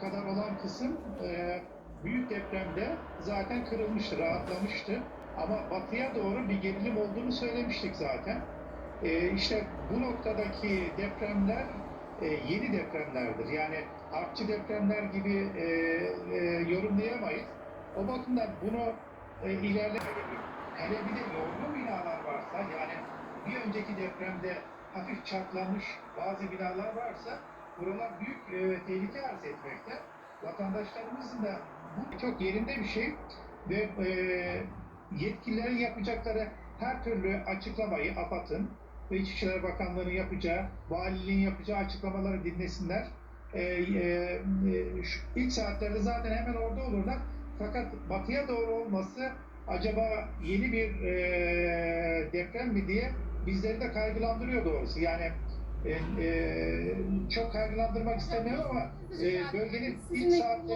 kadar olan kısım e, büyük depremde zaten kırılmıştı, rahatlamıştı. Ama batıya doğru bir gerilim olduğunu söylemiştik zaten. E, işte bu noktadaki depremler e, yeni depremlerdir. Yani artçı depremler gibi e, e, yorumlayamayız. O bakımdan bunu e, ilerle hele bir de yorgun binalar varsa yani bir önceki depremde hafif çatlamış bazı binalar varsa buralar büyük e, tehlike arz etmekte. Vatandaşlarımızın da bu çok yerinde bir şey ve e, yetkililerin yapacakları her türlü açıklamayı AFAD'ın ve İçişleri Bakanlığı'nın yapacağı, valiliğin yapacağı açıklamaları dinlesinler. E, e, e, ilk saatlerde zaten hemen orada olurlar. Fakat batıya doğru olması acaba yeni bir e, deprem mi diye bizleri de kaygılandırıyor doğrusu. Yani e, e, çok kaygılandırmak istemiyorum ama e, bölgenin ilk saatlerinde.